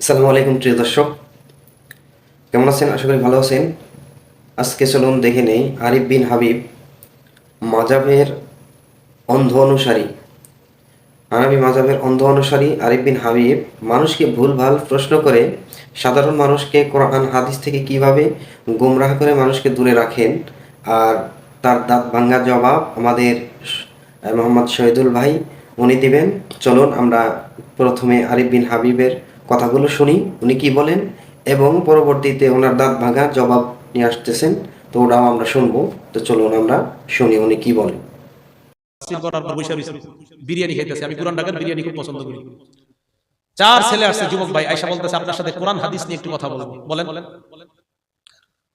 আসসালামু আলাইকুম, প্রিয় দর্শক। কেমন আছেন? আশা করি ভালো আছেন। আজকে চলুন দেখে নেই আরিফ বিন হাবিব মাজাবের অন্ধ অনুসারী। আরবি মাজাবের অন্ধ অনুসারী আরিফ বিন হাবিব মানুষকে ভুলভাল প্রশ্ন করে সাধারণ মানুষকে কোরআন, হাদিস থেকে কীভাবে গুমরাহ করে মানুষকে দূরে রাখেন আর তার দাঁত ভাঙ্গা জবাব আমাদের মোহাম্মদ শহীদুল ভাই উনি দিবেন। চলুন আমরা প্রথমে আরিফ বিন হাবিবের কথাগুলো শুনি, উনি কি বলেন, এবং পরবর্তীতে ওনার দাঁত ভাঙা জবাব নিয়ে আসতেছেন, তো ওটাও আমরা শুনব। তো চলুন আমরা শুনি উনি কি বলেন। বিরিয়ানি আমি ঢাকার বিরিয়ানি খুব পছন্দ করি। চার ছেলে আসছে, যুবক ভাই বলতেছে, আপনার সাথে কোরআন হাদিস নিয়ে একটু কথা বলব। বলেন।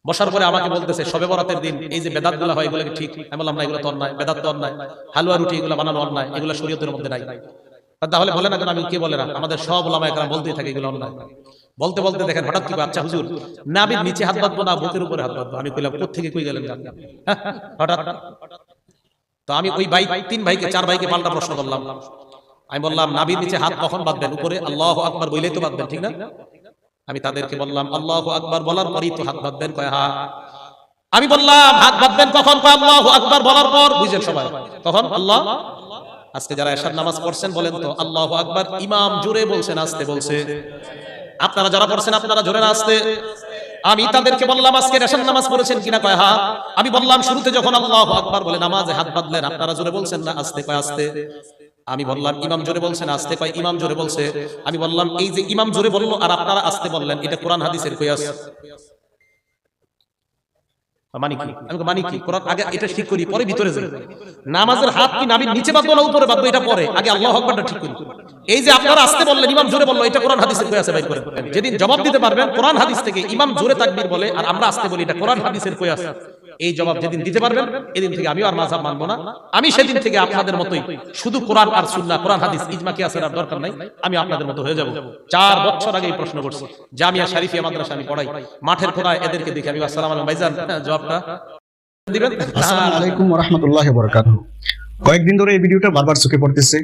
বসার পরে আমাকে বলতেছে সবে বরাতের দিন, এই যে বেদাতগুলা হয়, এগুলো ঠিক? আমি বললাম, না, এগুলো তো অন্যায়, বেদাত তো অন্যায়। হালুয়া রুটি এগুলো বানানো অন্যায়, এগুলো শরীয়তের মধ্যে নাই। তাহলে বলে না কেন আমি কে বলে না? আমাদের সব ওলামা একরাম বলতেই থাকে এগুলো অন্যায়। বলতে বলতে দেখেন, হঠাৎ কি আচ্ছা হুজুর, না, আমি নিচে হাত বাঁধবো, না, বুকের উপরে হাত বাঁধবো। আমি কইলাম কোথেকে কই গেলেন হঠাৎ। তো আমি ওই ভাই, তিন ভাইকে, চার ভাইকে পাল্টা প্রশ্ন করলাম। আমি বললাম, নাবির নিচে হাত কখন বাঁধবেন? উপরে আল্লাহ আকবার বইলেই তো বাঁধবেন, ঠিক না? আমি তাদেরকে বললাম, আল্লাহ আকবার বলার পরই তো হাত বাঁধবেন, কয় হা। আমি বললাম, হাত বাঁধবেন কখন? কয় আল্লাহ আকবার বলার পর বুঝেন সবাই? কখন? আল্লাহ আজকে যারা এশার নামাজ পড়ছেন বলেন তো, আল্লাহ আকবার, ইমাম জোরে বলছেন, আসতে বলছে। আপনারা যারা পড়ছেন, আপনারা জোরে আসতে। আমি তাদেরকে বললাম, আজকে রেশন নামাজ পড়েছেন কিনা কয়, হা? আমি বললাম, শুরুতে যখন আল্লাহ আকবার বলে নামাজে হাত বাঁধলেন, আপনারা জোরে বলছেন না, আসতে কয়, আসতে? আমি বললাম, ইমাম জোরে বলছেন, আসতে কয়, ইমাম জোরে বলছে। আমি বললাম, এই যে ইমাম জোরে বলল, আর আপনারা আসতে বললেন, এটা কোরআন, হাদিসের কয়াস মানি কি? আমি বললাম, কি? কোরআন আগে এটা ঠিক করি পরে ভিতরে যাই। নামাজের হাত কি নাবির নিচে বাঁধবো না উপরে বাঁধবো? এটা পরে। আগে আল্লাহ আকবারটা ঠিক করি। এই যে আপনারা আসতে বললেন ইমাম জোরে বলল এটা কোরআন হাদিসের কই আছে ভাই যেদিন জবাব দিতে পারবেন কোরআন হাদিস থেকে ইমাম জোরে তাকবীর বলে আর আমরা আসতে বলি এটা কোরআন হাদিসের কই আছে? এই জবাব যেদিন দিতে পারবেন এদিন থেকে আমিও আর মাযহাব মানবো না। আমি সেদিন থেকে আপনাদের মতোই শুধু কোরআন আর সুন্নাহ কোরআন হাদিস ইজমা কিয়াসের আর দরকার নাই। আমি আপনাদের মতো হয়ে যাব। চার বছর আগে এই প্রশ্ন করছি। জামিয়া শরীফিয়া মাদ্রাসা আমি পড়াই। মাঠের খোলায় এদেরকে দেখে আমি আসসালামু আলাইকুম। ভাইজান হ্যাঁ, জবাবটা দিবেন? আসসালামু আলাইকুম রহমতুল্লাহ বরকাত কয়েকদিন ধরে এই ভিডিওটা বারবার চোখে পড়তেছে।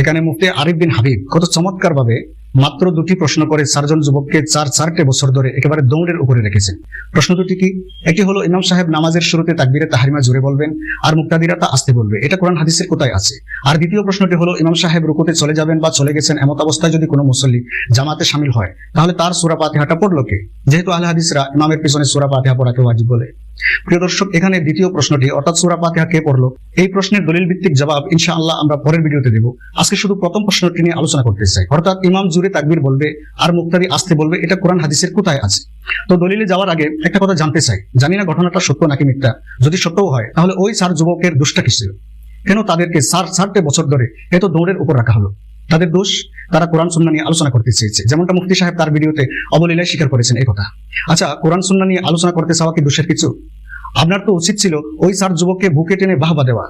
এখানে মুফতি আরিফ বিন হাবিব কত চমৎকার ভাবে মাত্র দুটি প্রশ্ন করে চারজন যুবককে চার চারটে বছর ধরে একেবারে দৌড়ের উপরে রেখেছেন। প্রশ্ন দুটি কি? একটি হলো, ইমাম সাহেব নামাজের শুরুতে তাকবিরে তাহারিমা জুড়ে বলবেন, আর মুক্তাদিরা তা আসতে বলবে। এটা কোরআন হাদিসের কোথায় আছে? আর দ্বিতীয় প্রশ্নটি হলো, ইমাম সাহেব রুকুতে চলে যাবেন বা চলে গেছেন এমত অবস্থায় যদি কোনো মুসল্লি জামাতে সামিল হয়, তাহলে তার সুরা পাতিহাটা পড়ল কে? যেহেতু আল হাদিসরা ইমামের পিছনে সুরা পাতিহা পড়াকে ওয়াজিব বলে। প্রিয় দর্শক, এখানে দ্বিতীয় প্রশ্নটি, অর্থাৎ সুরা পাতিহা কে পড়ল? এই প্রশ্নের দলিল ভিত্তিক জবাব ইনশাআল্লাহ আমরা পরের ভিডিওতে দেব। আজকে শুধু প্রথম প্রশ্নটি নিয়ে আলোচনা করতে চাই। অর্থাৎ ইমাম জুরে তাকবির বলবে, আর মুক্তারি আসতে বলবে, এটা কোরআন হাদিসের কোথায় আছে? তো দলিলে যাওয়ার আগে একটা কথা জানতে চাই। জানি না ঘটনাটা সত্য নাকি মিথ্যা। যদি সত্যও হয়, তাহলে ওই চার যুবকের দোষটা কি ছিল? কেন তাদেরকে চার চারটে বছর ধরে এত দৌড়ের উপর রাখা হলো? তাদের দোষ তারা কোরআন সুন্না নিয়ে আলোচনা করতে চেয়েছে। যেমনটা মুফতি সাহেব তার ভিডিওতে অবলীলায় স্বীকার করেছেন এই কথা। আচ্ছা কোরআন সুন্না নিয়ে আলোচনা করতে চাওয়া কি দোষের কিছু? আপনার তো উচিত ছিল ওই চার যুবককে বুকে টেনে বাহবা দেওয়া।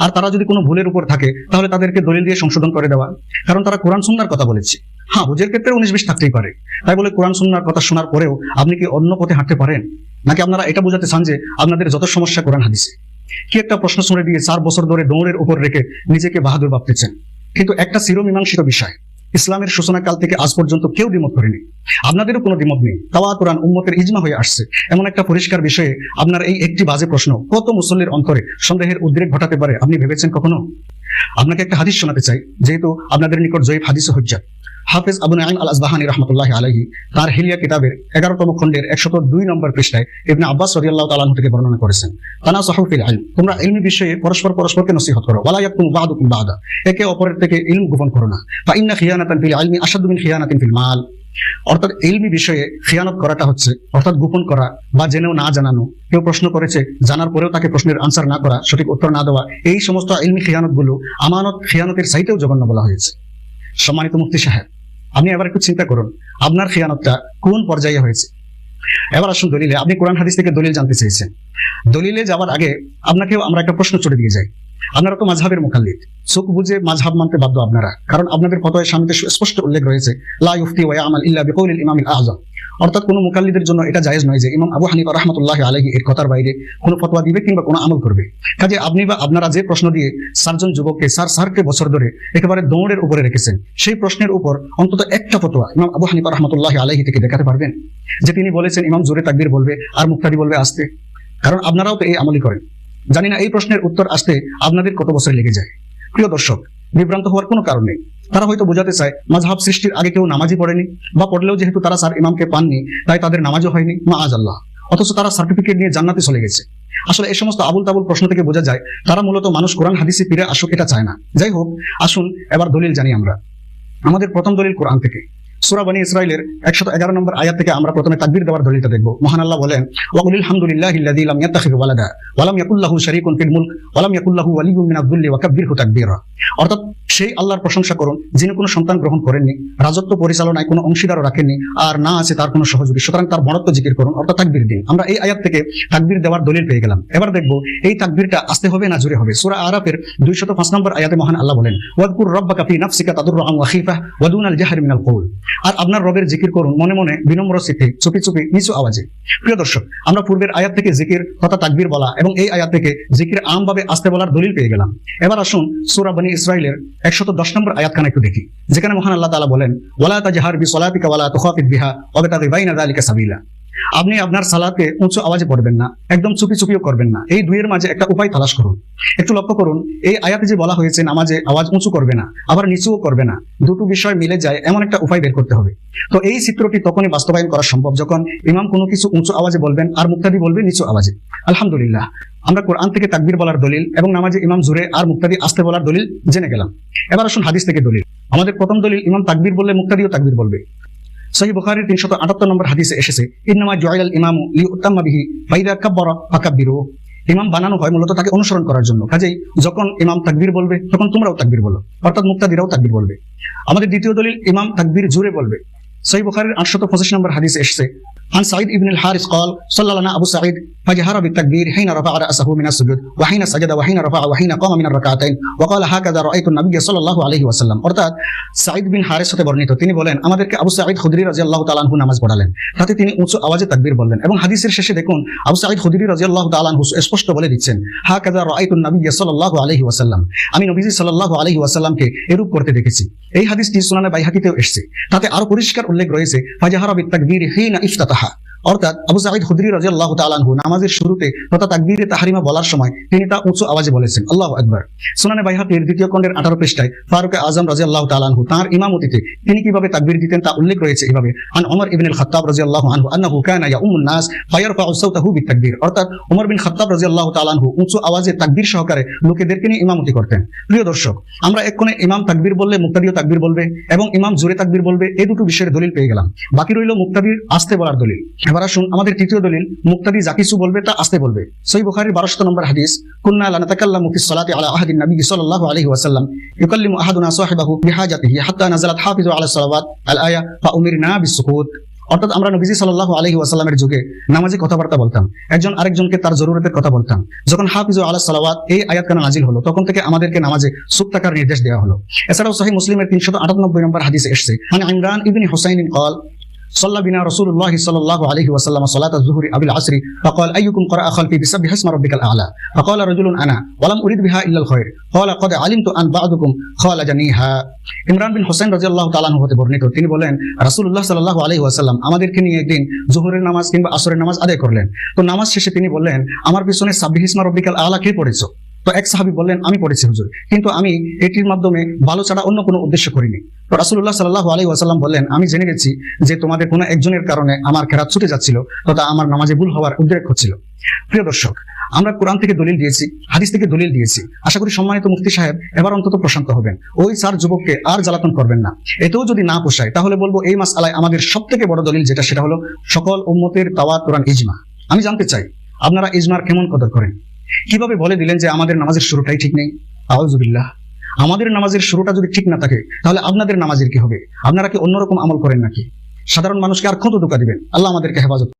আর তারা যদি কোনো ভুলের উপর থাকে, তাহলে তাদেরকে দলিল দিয়ে সংশোধন করে দেওয়া। কারণ তারা কোরআন সুন্নার কথা বলেছে। হ্যাঁ বুঝের ক্ষেত্রে উনিশ বিশ থাকতেই পারে। তাই বলে কোরআন সুন্নার কথা শোনার পরেও আপনি কি অন্য পথে হাঁটতে পারেন? নাকি আপনারা এটা বোঝাতে চান যে আপনাদের যত সমস্যা কোরআন হাদিসে? কি একটা প্রশ্ন শুনে দিয়ে চার বছর ধরে দৌড়ের উপর রেখে নিজেকে বাহাদুর ভাবতেছেন? কিন্তু একটা চিরমীমাংসিত বিষয়। ইসলামের সূচনাকাল থেকে আজ পর্যন্ত কেউ দ্বিমত করেনি। আপনাদেরও কোনো দ্বিমত নেই। তাওয়া কোরআন উম্মতের ইজমা হয়ে আসছে। এমন একটা পরিষ্কার বিষয়ে আপনার এই একটি বাজে প্রশ্ন, কত মুসল্লির অন্তরে সন্দেহের উদ্রেক ঘটাতে পারে আপনি ভেবেছেন কখনো? আপনাকে একটা হাদিস শোনাতে চাই, যেহেতু আপনাদের নিকট জয়ীফ হাদিস হজ্জা হাফেজ আবু নাইম আল আসবাহানি রহমতুল্লাহ আলহী তার হিলিয়া কিতাবের এগারোতম খণ্ডের একশত দুই নম্বর পৃষ্ঠায় ইবনে আব্বাস রদিয়াল্লাহ তালাহ থেকে বর্ণনা করেছেন। তানা সাহুফিল আইন তোমরা ইলমি বিষয়ে পরস্পর পরস্পরকে নসিহত করো। ওয়ালা ইয়াকুম বাদুকুম বাদা, একে অপরের থেকে ইলম গোপন করো না। ফা ইন্না খিয়ানাতান ফিল ইলমি আশাদ্দু মিন খিয়ানাতিন ফিল মাল। অর্থাৎ ইলমি বিষয়ে খিয়ানত করাটা হচ্ছে, অর্থাৎ গোপন করা বা জেনেও না জানানো। কেউ প্রশ্ন করেছে, জানার পরেও তাকে প্রশ্নের আনসার না করা, সঠিক উত্তর না দেওয়া, এই সমস্ত ইলমি খিয়ানতগুলো আমানত খিয়ানতের সাইটেও জঘন্য বলা হয়েছে। সম্মানিত মুফতি সাহেব আপনি এবার একটু চিন্তা করুন, আপনার খিয়ানতটা কোন পর্যায়ে হয়েছে? এবার আসুন দলিলে, আপনি কোরআন হাদিস থেকে দলিল জানতে চেয়েছেন। দলিলে যাওয়ার আগে আপনাকেও আমরা একটা প্রশ্ন ছুটে দিয়ে যাই। আপনারা তো মাঝহাবের মুখাল্লিদ চোখ বুঝে মাঝহাব মানতে বাধ্য আপনারা। কারণ আপনাদের ফতোয় স্বামীতে স্পষ্ট উল্লেখ রয়েছে, লা ইউফতি ওয়া আমাল ইল্লা বিকৌলিল ইমামিল আযম অর্থাৎ কোনো মুকাল্লিদের জন্য এটা জায়েজ নয় যে ইমাম আবু হানিফা রহমতুল্লাহ আলহী এর কথার বাইরে কোনো ফতোয়া দিবে কিংবা কোনো আমল করবে। কাজে আপনি বা আপনারা যে প্রশ্ন দিয়ে চারজন যুবককে, স্যার, স্যারকে বছর ধরে একেবারে দৌড়ের উপরে রেখেছেন, সেই প্রশ্নের উপর অন্তত একটা ফতোয়া ইমাম আবু হানিফা রহমতুল্লাহ আলহী থেকে দেখাতে পারবেন। যে তিনি বলেছেন, ইমাম জোরে তাকবীর বলবে, আর মুক্তাদি বলবে, আসতে। কারণ আপনারাও তো এই আমলই করেন। জানি না এই প্রশ্নের উত্তর আসতে আপনাদের কত বছর লেগে যায়। প্রিয় দর্শক বিভ্রান্ত হওয়ার কোনো কারণ নেই। তারা হয়তো বোঝাতে চায় মাঝহাব সৃষ্টির আগে কেউ নামাজই পড়েনি বা পড়লেও যেহেতু তারা স্যার ইমামকে পাননি, তাই তাদের নামাজও হয়নি মা আজ আল্লাহ অথচ তারা সার্টিফিকেট নিয়ে জান্নাতে চলে গেছে। আসলে এই সমস্ত আবুল তাবুল প্রশ্ন থেকে বোঝা যায়, তারা মূলত মানুষ কোরআন, হাদিসে ফিরে আসুক, এটা চায় না। যাই হোক, আসুন, এবার দলিল জানি আমরা। আমাদের প্রথম দলিল কোরআন থেকে। সুরা ইসরায়েলের একশত এগারো নম্বর আয়াত থেকে আমরা প্রথমে তাকবীর দেওয়ার দলিলটা দেখব। মহান আল্লাহ বলেন ইল্লাযী লাম ওয়ালাদা ওয়া লাম ইয়াকুল শারীকুন ফিল মুলক ওয়া লাম ইয়াকুল লাহু ওয়ালিয়্যুম ওয়া কাব্বিরহু তাকবীরা। অর্থাৎ সেই আল্লাহর প্রশংসা করুন, যিনি কোনো সন্তান গ্রহণ করেননি, রাজত্ব পরিচালনায় কোনো অংশীদারও রাখেননি, আর না আছে তার কোনো সহযোগী। সুতরাং তার বড়ত্ব জিকির করুন, অর্থাৎ তাকবীর দিন। আমরা এই আয়াত থেকে তাকবীর দেওয়ার দলিল পেয়ে গেলাম। এবার দেখব, এই তাকবীরটা আসতে হবে না জোরে হবে? সূরা আরাফের 205 নম্বর আয়াতে মহান আল্লাহ বলেন, ওয়াদকুর রাব্বাকা ফি নাফসিকা মিনাল আর আপনার রবের জিকির করুন। মনে মনে বিনম্র চিত্তে চুপি চুপি, নিচু আওয়াজে। প্রিয় দর্শক, আমরা পূর্বের আয়াত থেকে জিকির, তথা তাকবির বলা এবং এই আয়াত থেকে জিকির আমভাবে আসতে বলার দলিল পেয়ে গেলাম। এবার আসুন সুরাবানি ইসরায়েলের একশত দশ নম্বর আয়াতখানা একটু দেখি। যেখানে মহান আল্লাহ তালা বলেন, ওয়ালা তাজহার বি সলাতিকা ওয়ালা বিহা ওয়াবতাগি বাইনা দালিকা সাবিলা। আপনি আপনার সালাতে উঁচু আওয়াজে পড়বেন না, একদম চুপি চুপিও করবেন না। এই দুইয়ের মাঝে একটা উপায় তালাশ করুন। একটু লক্ষ্য করুন, এই আয়াতে যে বলা হয়েছে, নামাজে আওয়াজ উঁচু করবে না, আবার নিচুও করবে না, দুটো বিষয় মিলে যায়, এমন একটা উপায় বের করতে হবে। তো এই চিত্রটি তখনই বাস্তবায়ন করা সম্ভব, যখন ইমাম কোনো কিছু উঁচু আওয়াজে বলবেন, আর মুক্তাদি বলবে নিচু আওয়াজে। আলহামদুলিল্লাহ, আমরা কোরআন থেকে তাকবির বলার দলিল এবং নামাজে ইমাম জুরে আর মুক্তাদি আসতে বলার দলিল জেনে গেলাম। এবার আসুন হাদিস থেকে দলিল। আমাদের প্রথম দলিল, ইমাম তাকবির বললে মুক্তাদিও তাকবির বলবে। সহি বুখারির তিনশত আটাত্তর নম্বর হাদিসে এসেছে ইনামা জয়াল ইমাম লি উত্তাম্মা বিহি বাইরা কাব্বর ফাকাব্বিরু ইমাম বানানো হয় মূলত তাকে অনুসরণ করার জন্য। কাজেই যখন ইমাম তাকবির বলবে, তখন তোমরাও তাকবির বলো, অর্থাৎ মুক্তাদিরাও তাকবির বলবে। আমাদের দ্বিতীয় দলিল, ইমাম তাকবির জুড়ে বলবে। সহি বুখারির আটশত পঁচিশ নম্বর হাদিস এসেছে, আন সাঈদ ইবনুল হারিস কল সাল্লানা আবু সাঈদ فجهر بالتكبير حين رفع راسه من السجود وحين سجد وحين رفع وحين قام من الركعتين وقال هكذا رايت النبي صلى الله عليه وسلم অর্থাৎ সাইদ বিন হারিস হতে বর্ণিত তিনি বলেন আমাদেরকে আবু সাঈদ খুদরি রাদিয়াল্লাহু তাআলা আনহু নামাজ পড়ালেন তাতে তিনি উঁচু আওয়াজে তাকবীর বললেন এবং হাদিসের শেষে দেখুন আবু সাঈদ খুদরি রাদিয়াল্লাহু তাআলা আনহু স্পষ্ট বলে দিচ্ছেন হাকাযা রাআইতু নবী সাল্লাল্লাহু আলাইহি ওয়াসাল্লাম আমি নবীজি সাল্লাল্লাহু আলাইহি ওয়াসাল্লামকে এরূপ করতে দেখেছি এই হাদিসটি সুনানে বাইহাকিতেও এসেছে তাতে আরো পরিষ্কার উল্লেখ রয়েছে ফাজাহারা বিত-তাকবীর হিনা ইফতাতাহা অর্থাৎ আবু সাঈদ খুদরি রাদিয়াল্লাহু তাআলা আনহু নামাজের শুরুতে তথা তাকবীরে তাহরিমা বলার সময় তিনি তা উঁচু আওয়াজে বলেছেন। আল্লাহু আকবার। সুনানে বাইহাকির দ্বিতীয় খণ্ডের 18 পৃষ্ঠায় ফারুক আজম রাদিয়াল্লাহু তাআলা আনহু তার ইমামতিতে তিনি কীভাবে তাকবীর দিতেন তা উল্লেখ রয়েছে এভাবে, আন ওমর ইবনে আল খাত্তাব রাদিয়াল্লাহু আনহু আন্নাহু কানা ইয়াউমুন নাস ফায়ারফাউ সাওতাহু বিতাকবীর। অর্থাৎ ওমর বিন খাত্তাব রাদিয়াল্লাহু তাআলা আনহু উঁচু আওয়াজে তাকবীর সহকারে লোকেদেরকে নিয়ে ইমামতি করতেন। প্রিয় দর্শক, আমরা এক কোণে ইমাম তাকবীর বললে মুক্তাদিও তাকবীর বলবে এবং ইমাম জোরে তাকবীর বলবে এই দুটো বিষয়ের দলিল পেয়ে গেলাম। বাকি রইল মুক্তাদির আসতে বলার দলিল। এবার আসুন আমাদের তৃতীয় দলিল মুক্তাদি যা কিছু বলবে, তা আসতে বলবে। সই বুখারির বারোশত নম্বর হাদিস, কুন্না আলা নাতাকাল্লামু ফি সালাতি আলা আহাদিন নবী সাল্লাল্লাহু আলাইহি ওয়াসাল্লাম, ইউকাল্লিমু আহাদুনা সাহিবাহু বিহাজাতিহি হাত্তা নাযালাত হাফিযু আলা সালাওয়াত আল আয়া ফা উমিরনা বিসুকুত। অর্থাৎ আমরা নবীজি সাল্লাল্লাহু আলাইহি ওয়াসাল্লামের যুগে নামাজে কথাবার্তা বলতাম, একজন আরেকজনকে তার জরুরতের কথা বলতাম। যখন হাফিজ আল্লাহ সালাওয়াত এই আয়াত কানা নাজিল হলো, তখন থেকে আমাদেরকে নামাজে সুপ থাকার নির্দেশ দেওয়া হলো। এছাড়াও সহি মুসলিমের তিনশো আটানব্বই নম্বর হাদিসে এসছে মানে ইমরান ইবিন হোসাইন কল صلى بنا رسول الله صلى الله عليه وسلم صلاة الظهر أو العصر فقال أيكم قرأ خلفي بسبح اسم ربك الأعلى فقال رجل أنا ولم أريد بها إلا الخير قال قد علمت أن بعضكم خالجنيها ইমরান বিন হোসেন রাজিয়াল্লাহ তালান হতে বর্ণিত তিনি বলেন রাসূলুল্লাহ সাল্লাল্লাহু আলাইহি ওয়াসাল্লাম আমাদেরকে নিয়ে একদিন জোহরের নামাজ কিংবা আসরের নামাজ আদায় করলেন তো নামাজ শেষে তিনি বললেন আমার পিছনে সাব্বিহ ইসমা রব্বিকাল আলা কে পড়েছো তো এক সাহাবী বললেন, আমি পড়েছি হুজুর, কিন্তু আমি এটির মাধ্যমে ভালো ছাড়া অন্য কোনো উদ্দেশ্য করিনি। তো রাসূলুল্লাহ সাল্লাল্লাহু আলাইহি ওয়াসাল্লাম বললেন, আমি জেনে গেছি যে তোমাদের কোনো একজনের কারণে আমার খেরাত ছুটে যাচ্ছিল তথা আমার নামাজে ভুল হওয়ার উদ্রেক হচ্ছিল। প্রিয় দর্শক, আমরা কোরআন থেকে দলিল দিয়েছি, হাদিস থেকে দলিল দিয়েছি। আশা করি সম্মানিত মুফতি সাহেব এবার অন্তত প্রশান্ত হবেন। ওই চার যুবককে আর জ্বালাতন করবেন না। এতেও যদি না পোষায়, তাহলে বলব এই মাস আলায় আমাদের সব থেকে বড় দলিল যেটা, সেটা হলো সকল উম্মতের তাওয়া কোরআন ইজমা। আমি জানতে চাই, আপনারা ইজমার কেমন কদর করেন? কীভাবে বলে দিলেন যে আমাদের নামাজের শুরুটাই ঠিক নেই? আউজুবিল্লাহ আমাদের নামাজের শুরুটা যদি ঠিক না থাকে, তাহলে আপনাদের নামাজের কি হবে? আপনারা কি অন্যরকম আমল করেন নাকি? সাধারণ মানুষকে আর কত ধোকা দিবেন আল্লাহ আমাদেরকে হেফাজত